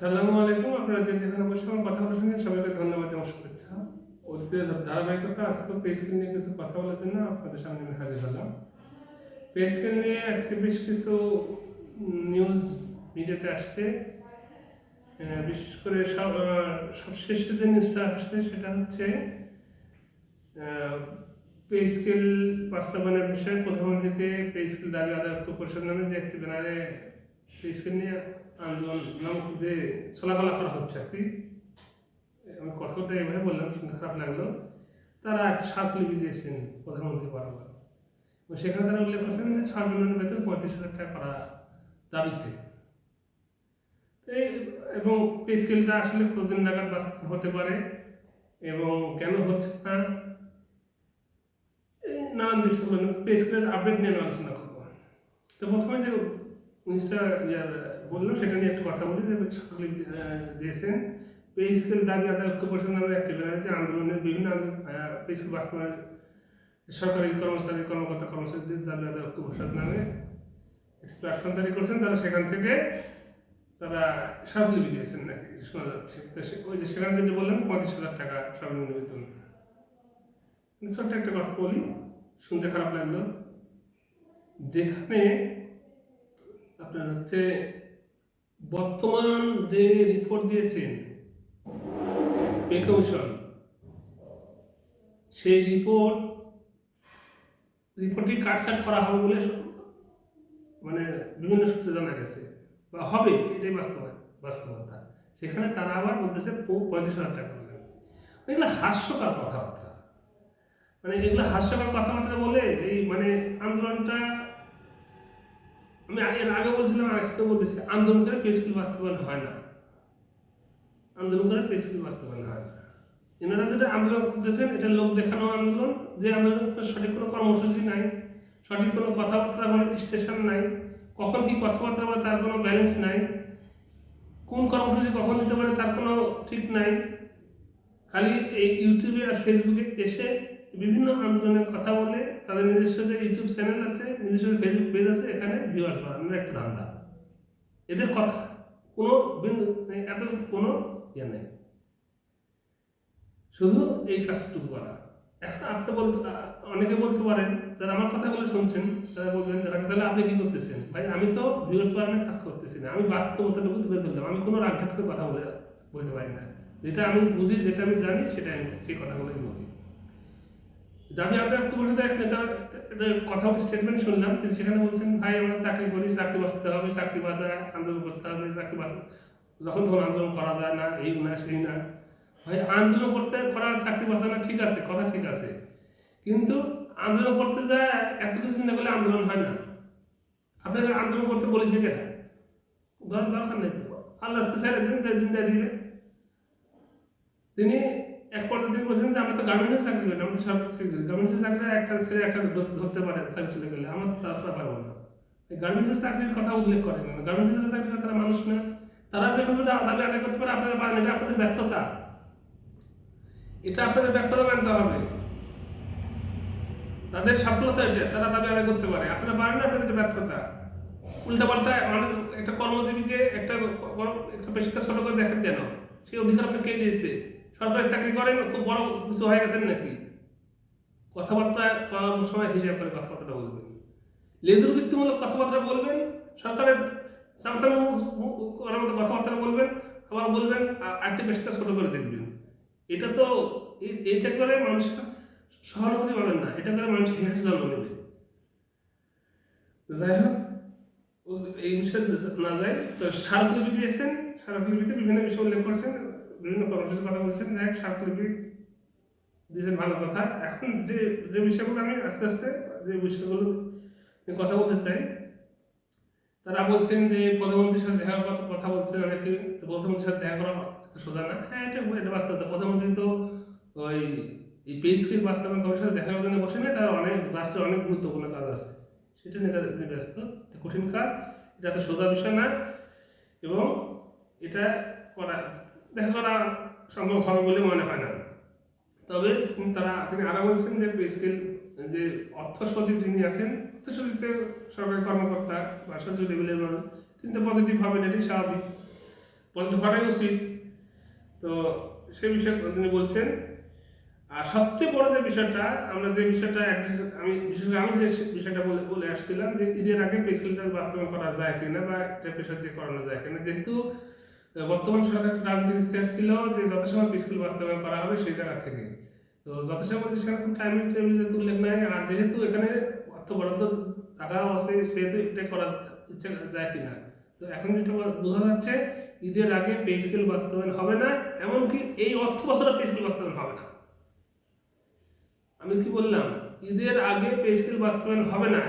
আসসালামু আলাইকুম, আপনারা যে যেখানে বসে আমার কথা বলে শুনেন সবাইকে ধন্যবাদ এবং শুভেচ্ছা। অতীতের ধারাবাহিকতা আজকে পেজকে নিয়ে কিছু কথা বলার জন্য আপনাদের সামনে আমি হাজির হলাম। নিয়ে আজকে বেশ কিছু নিউজ মিডিয়াতে আসছে। বিশেষ করে সব সবশেষে যে নিউজটা আসছে, সেটা হচ্ছে পে বাস্তবায়নের বিষয়ে প্রধানমন্ত্রীকে পে স্কেল দাবি আদায় পরিষদ নামে যে একটি ব্যানারে পে স্কেল নিয়ে আন্দোলন নামক যে চলাফলা করা হচ্ছে আর কি, আমি কথাটা এভাবে বললাম, শুনতে খারাপ লাগল। তারা স্মারকলিপি দিয়েছেন প্রধানমন্ত্রী বরাবর। সেখানে তারা উল্লেখ করছেন যে সর্বনিম্ন বেতন পঁয়ত্রিশ হাজার টাকা করা দাবিতে। এই- এবং পে স্কেলটা আসলে কতদিন নাগাদ বাস্তব হতে পারে এবং কেন হচ্ছে না নানান বিষয়গুলো পে স্কেলের আপডেট নিয়ে আলোচনা করব। তো প্রথমে যে জিনিসটা ইয়া বললাম সেটা নিয়ে একটু কথা বলি, যে সকলে দিয়েছেন পে স্কেল দাবি আদায় ঐক্য পরিষদ নামে একটি ব্যানারে যে আন্দোলনের বিভিন্ন পে স্কেল বাস্তবায়ন সরকারি কর্মচারী, কর্মকর্তা, কর্মচারীদের দাবি আদায় ঐক্য পরিষদ নামে একটি প্ল্যাটফর্ম তৈরি করছেন। তারা সেখান থেকে তারা স্মারকলিপি দিয়েছেন নাকি, শোনা যাচ্ছে। তো ওই যে সেখান থেকে বললাম পঁয়ত্রিশ হাজার টাকা সর্বনিম্ন বেতন। ছোট্ট একটা কথা বলি, শুনতে খারাপ লাগল। যেখানে আপনার হচ্ছে বর্তমান যে রিপোর্ট দিয়েছেন, পে কমিশন, সেই রিপোর্ট রিপোর্টটি কাটছাট করা হবে বলে মানে বিভিন্ন সূত্রে জানা গেছে। বা হবে, এটাই বাস্তব বাস্তবতা। সেখানে তারা আবার বলতেছে পঁয়ত্রিশ হাজার টাকা এগুলো হাস্যকর কথাবার্তা। মানে এগুলো হাস্যকর কথাবার্তা বলে এই মানে আন্দোলনটা আমি এর আগে বলছিলাম আজকে বলতেছি আন্দোলন করে পেস্কিল বাস্তবায়ন হয় না। আন্দোলন করে পেস্কিল বাস্তবায়ন হয় না। এনারা যেটা আন্দোলন করতেছেন, এটা লোক দেখানো আন্দোলন। যে আন্দোলনের সঠিক কোনো কর্মসূচি নাই, সঠিক কোনো কথাবার্তা কোনো স্টেশন নাই, কখন কি কথাবার্তা বলে তার কোনো ব্যালেন্স নাই, কোন কর্মসূচি কখন দিতে পারে তার কোনো ঠিক নাই। খালি এই ইউটিউবে আর ফেসবুকে এসে বিভিন্ন আন্দোলনের কথা বলে তাদের নিজস্ব যে ইউটিউব চ্যানেল আছে, নিজস্ব ফেসবুক পেজ আছে, এখানে ভিউয়ার্স বাড়ানোর একটা ধান্দা। এদের কথা, কোনো বিন্দু মানে এত কোনো ইয়ে নেই। শুধু এই কাজটুকু করা। এখন আপনি বলতে, অনেকে বলতে পারেন, যারা আমার কথাগুলো শুনছেন, তারা বলবেন তাহলে আপনি কি করতেছেন? ভাই, আমি তো ভিউয়ার্স বাড়ানোর কাজ করতেছি না। আমি বাস্তবতাটুকু তুলে ধরলাম। আমি কোনো রাগ কথা বলে, বলতে পারি না। যেটা আমি বুঝি, যেটা আমি জানি সেটা আমি এই কথাগুলোই বলি। দাবি আপনার একটু বসে এক নেতার কথা স্টেটমেন্ট শুনলাম, তিনি সেখানে বলছেন, ভাই, আমরা চাকরি করি, চাকরি বাঁচতে হবে, চাকরি বাঁচা আন্দোলন করতে হবে, চাকরি বাঁচা যখন তখন আন্দোলন করা যায় না, এই না সেই না। ভাই, আন্দোলন করতে করা, চাকরি বাঁচানো ঠিক আছে, কথা ঠিক আছে। কিন্তু আন্দোলন করতে যায়, এত কিছু চিন্তা করলে আন্দোলন হয় না। আপনাকে আন্দোলন করতে বলেছে কেন? দরকার নেই আল্লাহ ছেড়ে দিন দিন দিবে। তিনি এক পর্যায়ে তিনি বলছেন যে আমি তো গার্মেন্টসে চাকরি করি না, আমি তো সরকারি চাকরি একটা ছেলে একটা ধরতে পারে চাকরি চলে গেলে আমার তো তারা পারব না। গার্মেন্টসের চাকরির কথা উল্লেখ করেন না। গার্মেন্টসের চাকরি তারা মানুষ না। তারা যেভাবে দা- দাবি আদায় করতে পারে আপনারা পারেন এটা আপনাদের ব্যর্থতা। এটা আপনাদের ব্যর্থতা মানতে হবে। তাদের সফলতা এটা তারা দাবি আদায় করতে পারে। আপনারা পারেন না আপনাদের ব্যর্থতা। উল্টা পাল্টা একটা কর্মজীবীকে একটা একটা পেশাকে ছোট করে দেখেন কেন সেই অধিকার আপনি কে দিয়েছে? সরকারি চাকরি করেন, খুব বড় কিছু হয়ে গেছেন নাকি? কথাবার্তা সময় হিসাব করে কথাবার্তা বলবেন। লেজুর ভিত্তিমূলক কথাবার্তা বলবেন, সরকারের সামসাম করার মতো কথাবার্তা বলবেন, আবার বলবেন আরেকটি পেশাকে ছোট করে দেখবেন। এটা তো এ- এটা করে মানুষ সহানুভূতি পাবেন না, এটা করে মানুষ হেঁটে জন্ম নেবে। যাই হোক এই বিষয়ে না যায়, তো স্মারকলিপি দিয়েছেন স্মারকলিপিতে বিভিন্ন বিষয় উল্লেখ করছেন। বিভিন্ন কর্মসূচির কথা বলছেন, যাই হোক স্মারকলিপি দিয়েছেন ভালো কথা। এখন যে যে বিষয়গুলো আমি আস্তে আস্তে, যে বিষয়গুলো কথা বলতে চাই, তারা বলছেন যে প্রধানমন্ত্রীর সাথে দেখা করার কথা বলছেন অনেকে তো প্রধানমন্ত্রীর সাথে দেখা করা সোজা না। হ্যাঁ এটা এটা বাস্তবতা। প্রধানমন্ত্রী তো ওই, এই পে স্কিল বাস্তবায়ন কমিশনের সাথে দেখা জন্য বসে নেই তার অনেক রাষ্ট্রের অনেক গুরুত্বপূর্ণ কাজ আছে। সেটা নিয়ে তিনি ব্যস্ত। কঠিন কাজ, এটা এত সোজা বিষয় না। এবং এটা করা দেখা করা সম্ভব হবে বলে মনে হয় না। তবে তারা, তিনি আরও বলছেন যে পে স্কেল যে অর্থ সচিব যিনি আছেন, অর্থ সচিবের সরকারি কর্মকর্তা বা সচিব লেভেলের মানুষ, তিনি তো পজিটিভ হবেন এটাই স্বাভাবিক। পজিটিভ হওয়াটাই উচিত। তো সেই বিষয়ে তিনি বলছেন, আর সবচেয়ে বড় যে বিষয়টা, আমরা যে বিষয়টা আমি, বিশেষ করে আমি যে বিষয়টা বলে বলে আসছিলাম যে ঈদের আগে পেস্কুলটা বাস্তবায়ন করা যায় কিনা বা একটা পেশা দিয়ে করানো যায় কিনা, যেহেতু বর্তমান সরকার একটা রাজনৈতিক স্টেট ছিল যে যথাসময় স্কুল বাস্তবায়ন করা হবে সেই জায়গা থেকে। তো যথাসময় সেখানে খুব টাইম টেবিল যেহেতু উল্লেখ নাই, আর যেহেতু এখানে অর্থ বরাদ্দ টাকা আছে, সেহেতু এটা করা ইচ্ছা যায় কিনা। তো এখন যেটা বোঝা যাচ্ছে ঈদের আগে পে স্কেল বাস্তবায়ন হবে না, এমনকি এই অর্থ বছরে পে স্কেল বাস্তবায়ন হবে না। আমি কি বললাম? ঈদের আগে পে স্কেল বাস্তবায়ন হবে না।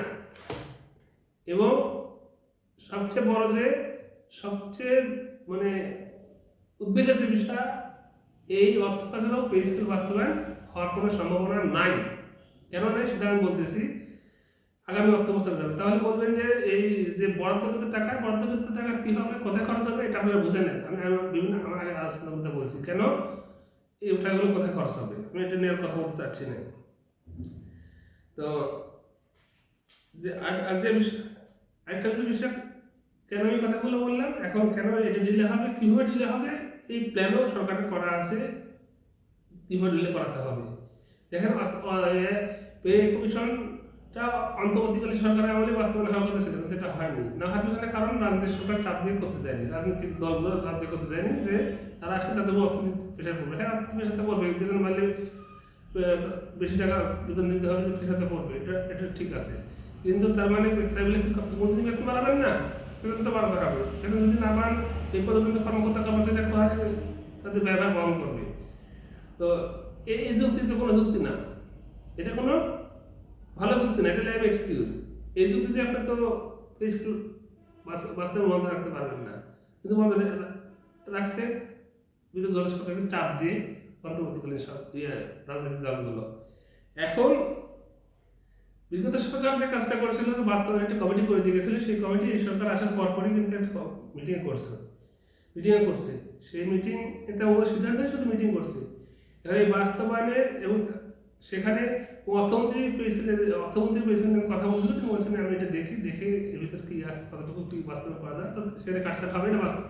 এবং সবচেয়ে বড় যে, সবচেয়ে মানে উদ্বেগের যে বিষয় এই অর্থ বছরেও পে স্কেল বাস্তবায়ন হওয়ার কোনো সম্ভাবনা নাই। কেন নাই সেটা আমি বলতেছি আগামী অর্থ বছর যাবে তাহলে বলবেন যে এই যে বরাদ্দকৃত টাকা বরাদ্দকৃত টাকা কি হবে, কোথায় খরচ হবে, এটা আপনারা বুঝে নেন আমি বিভিন্ন আমার আগে আলোচনার মধ্যে বলছি, কেন এই টাকাগুলো কোথায় খরচ হবে? আমি এটা নিয়ে কথা বলতে চাচ্ছি না। তো যে আর যে বিষয় আরেকটা বিষয় কেন এই কথাগুলো বললাম? এখন কেন এটা ডিলে হবে? কীভাবে ডিলে হবে? এই প্ল্যানও সরকারের করা আছে। কীভাবে ডিলে করাতে হবে? দেখেন পে কমিশনটা অন্তর্বর্তীকালীন সরকারের আমলে বাস্তবায়ন হওয়ার কথা কিন্তু এটা হয়নি। না হওয়ার পিছনে কারণ রাজনৈতিক সরকার চাপ দিয়ে করতে দেয়নি। রাজনৈতিক দলগুলো চাপ দিয়ে করতে দেয়নি যে তারা আসলে তাদের অর্থনৈতিক প্রেশার করবে হ্যাঁ অর্থনৈতিক প্রেশারটা পড়বে বেতন আহ, বেশি টাকা বেতন দিতে হবে প্রেশারটা পড়বে এটা এটা ঠিক আছে। কিন্তু তার মানে তাই বলে বেতন না? বেতন তো বাড়াতে হবে বেতন যদি না বাড়ান এই পর্যন্ত কর্মকর্তা কর্মচারীরা কোথায় তাদের ব্যবহার বহন করবে তো এই এই যুক্তি তো কোনো যুক্তি না। এটা কোনো ভালো যুক্তি না, এটা লাইভ এক্সকিউজ এই যুক্তিতে আপনি তো স্কুল বাস্তবে বন্ধ রাখতে পারবেন না। কিন্তু বন্ধ রাখছে বিরোধী দল সরকারকে চাপ দিয়ে অন্তর্বর্তীকালীন সব ইয়ে রাজনৈতিক দলগুলো। এখন বিগত সরকার যে কাজটা করেছিল যে বাস্তবে একটা কমিটি করে দিয়ে গেছিল সেই কমিটি এই সরকার আসার পরপরই কিন্তু একটা মিটিং করছে। মিটিং করছে। সেই মিটিং এটা ওর সিদ্ধান্তে শুধু মিটিং করছে। এই বাস্তবায়নের এবং সেখানে অর্থমন্ত্রী প্রেসিডেন্ট অর্থমন্ত্রী প্রেসিডেন্ট কথা বলছিল, তিনি বলছেন, আমি এটা দেখি, দেখে এর ভিতর কি আছে, কতটুকু কি বাস্তবায়ন করা যায়? তো সেটা কাটসাট হবে না বাস্তব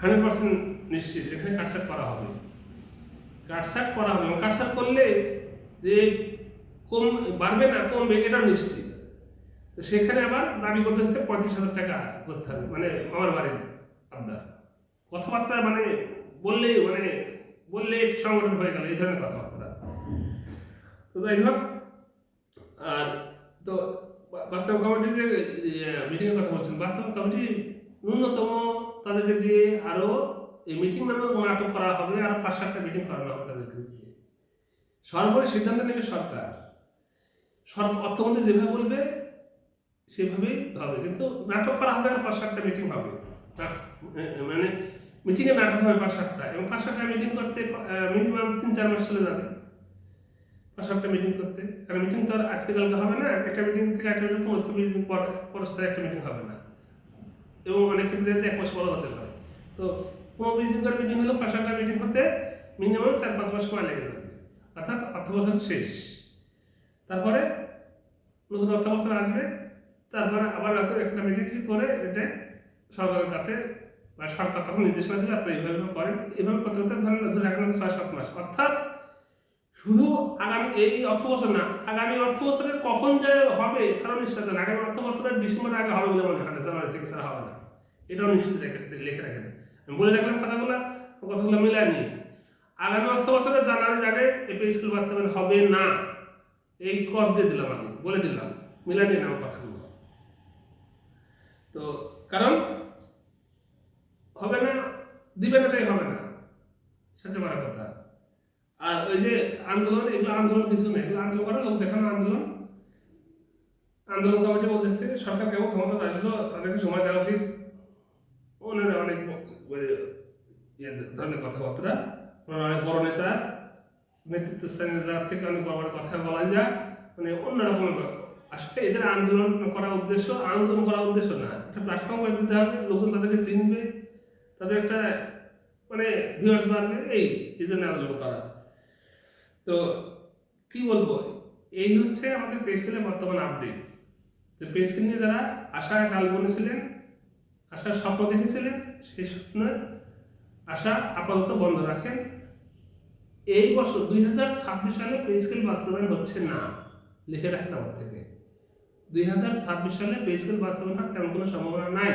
হান্ড্রেড পার্সেন্ট নিশ্চিত, এখানে কাটসাট করা হবে। কাটসাট করা হবে এবং কাটসাট করলে যে কম, বাড়বে না, কমবে এটাও নিশ্চিত। তো সেখানে আবার দাবি করতে করতেছে পঁয়ত্রিশ হাজার টাকা করতে হবে মানে আমার বাড়ির আবদার। কথাবার্তা মানে বললেই মানে বললে সংগঠন হয়ে গেল, এই ধরনের কথাবার্তা। তো যাই হোক, আর তো বাস্তব কমিটি যে মিটিংয়ের কথা বলছেন, বাস্তব কমিটি ন্যূনতম তাদেরকে দিয়ে আরও এই মিটিং নামে নাটক করা হবে, আরও পাঁচ সাতটা মিটিং করানো হবে তাদেরকে দিয়ে। সর্বোপরি সিদ্ধান্ত নেবে সরকার। অর্থমন্ত্রী যেভাবে বলবে সেভাবেই হবে। কিন্তু নাটক করা হবে আর পাঁচ সাতটা মিটিং হবে। মানে মিটিংয়ে নাটক হবে পাঁচ সাতটা। এবং পাঁচ সাতটা মিটিং করতে মিনিমাম তিন চার মাস চলে যাবে। পাঁচ সাতটা মিটিং করতে। কারণ মিটিং তো আর আজকে কালকে হবে না, একটা মিটিং থেকে একটা মিটিং পনেরো মিটিং পর পরস্পর একটা মিটিং হবে না। এবং অনেক ক্ষেত্রে এক মাস পরও হতে পারে। তো কোনো মিটিং করে মিটিং হলো, পাঁচ সাতটা মিটিং করতে মিনিমাম চার পাঁচ মাস সময় লেগে যাবে। অর্থাৎ অর্থ বছর শেষ। তারপরে নতুন অর্থ বছর আসবে, তারপরে আবার হয়তো একটা মিটিং করে এটা সরকারের কাছে বা সরকার তখন নির্দেশনা দিলে আপনি এইভাবে করেন এইভাবে করতে করতে ধরেন ধরে রাখলেন ছয় সাত মাস। অর্থাৎ শুধু আগামী এই অর্থ বছর না, আগামী অর্থ বছরের কখন যে হবে তারও নিশ্চিত না। আগামী অর্থ বছরের ডিসেম্বর আগে হবে বলে মনে হয় না, জানুয়ারি থেকে ছাড়া হবে না। এটাও নিশ্চিত লিখে রাখেন আমি বলে রাখলাম কথাগুলো কথাগুলো মিলাই নিয়ে। আগামী অর্থ বছরের জানুয়ারির আগে এপি স্কুল বাস্তবায়ন হবে না। এই ক্রস দিয়ে দিলাম আমি, বলে দিলাম নিয়ে আমার কথাগুলো তো, কারণ হবে না, দিবে না তাই হবে না। সবচেয়ে বড় কথা। আর ওই যে আন্দোলন, এগুলো আন্দোলন কিছু নেই। এগুলো আন্দোলন করে, লোক দেখানো আন্দোলন। আন্দোলন কমিটি বলতেছে, সরকার কেবল ক্ষমতা আসলো, তাদেরকে সময় দেওয়া উচিত। ওনারা অনেক মানে ইয়ে ধরনের কথাবার্তা। অনেক বড় নেতা। নেতৃত্ব স্থানীয় যারা থেকে অনেক বড় কথা বলা যায় মানে অন্যরকম আসলে এদের আন্দোলন করার উদ্দেশ্য, আন্দোলন করার উদ্দেশ্য না। একটা প্ল্যাটফর্ম করে দিতে হবে, লোকজন তাদেরকে চিনবে, তাদের একটা মানে ভিউয়ার্স বাড়বে, এই এই জন্য আন্দোলন করা। তো কি বলব? এই হচ্ছে আমাদের পেস্কেলের বর্তমান আপডেট যে পেস্কেল নিয়ে যারা আশায় চাল বলেছিলেন আসার স্বপ্ন দেখেছিলেন, সেই স্বপ্নের আশা আপাতত বন্ধ রাখেন। এই বছর দুই হাজার ছাব্বিশ সালে পে স্কেল বাস্তবায়ন হচ্ছে না। লিখে রাখেন আমার থেকে। দুই হাজার ছাব্বিশ সালে পে স্কেল বাস্তবায়ন হওয়ার তেমন কোনো সম্ভাবনা নাই।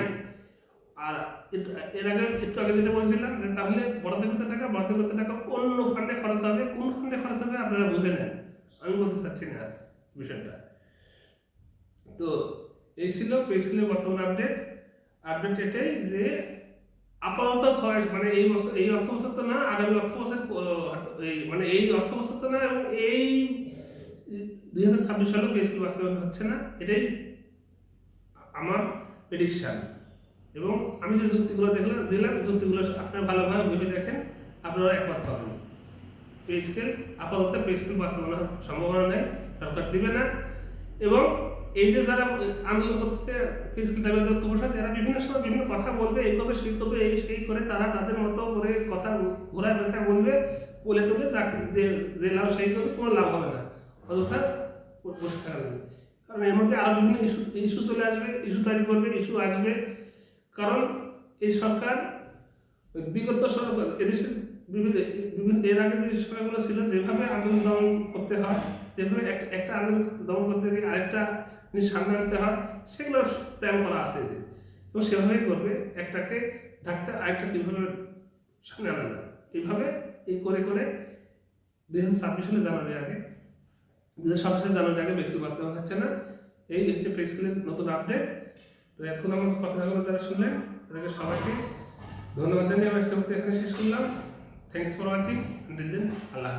আর এর- আগে, একটু আগে যেটা বলছিলাম যে তাহলে বরাদ্দকৃত টাকা বরাদ্দকৃত টাকা অন্য ফান্ডে খরচ হবে। কোন ফান্ডে খরচ হবে আপনারা বুঝে নেন। আমি বলতে চাচ্ছি না বিষয়টা। তো এই ছিল পে বর্তমান আপডেট আপডেট এটাই যে আপাতত ছয় মানে এই বছর, এই অর্থ বছর তো না, আগামী অর্থ বছর মানে এই অর্থ বছর তো না, এবং এই দুই হাজার ছাব্বিশ সালেও পে স্কেল বাস্তবায়ন হচ্ছে না, এটাই আমার প্রেডিকশান এবং আমি যে যুক্তিগুলো দেখলাম দিলাম যুক্তিগুলো আপনারা ভালোভাবে ভেবে দেখেন, আপনারা একমত হবেন। পে স্কেল আপাতত পে স্কেল সম্ভাবনা নেই, সরকার দিবে না, এবং এই যে যারা আন্দোলন করতেছে দাবি আদায় কমিশন এরা বিভিন্ন সময় বিভিন্ন কথা বলবে, এই করবে, সেই করবে, এই, সেই করে তারা তাদের মতো করে কথা ঘোরায় বেচা বলবে, বলে টলে তাকে যে যে লাভ সেই করবে, কোনো লাভ হবে না। অযথা বসে থাকা লাগবে কারণ এর মধ্যে আরও বিভিন্ন ইস্যু ইস্যু চলে আসবে, ইস্যু তৈরি করবে, ইস্যু আসবে। কারণ এই সরকার বিগত সরকার এদেশের বিভিন্ন এর আগে যে সরকারগুলো ছিল, যেভাবে আন্দোলন দমন করতে হয়, যেভাবে এক- একটা আন্দোলন দমন করতে গিয়ে আরেকটা জিনিস সামনে আনতে হয়, সেগুলো প্ল্যান করা আছে যে। এবং সেভাবেই করবে, একটাকে ঢাকতে আরেকটা কীভাবে সামনে আনা যায়? এইভাবে এই করে করে দুই হাজার ছাব্বিশ সালে জানুয়ারি আগে। দু হাজার সাতাশ সালে জানুয়ারি আগে, বেশি বাস্তবায়ন হচ্ছে না। এই হচ্ছে প্রেস স্কুলের নতুন আপডেট তো এখন আমার কথাগুলো যারা শুনলেন, তাদেরকে সবাইকে ধন্যবাদ জানিয়ে আমি এখানে শেষ করলাম। Thanks for watching Allah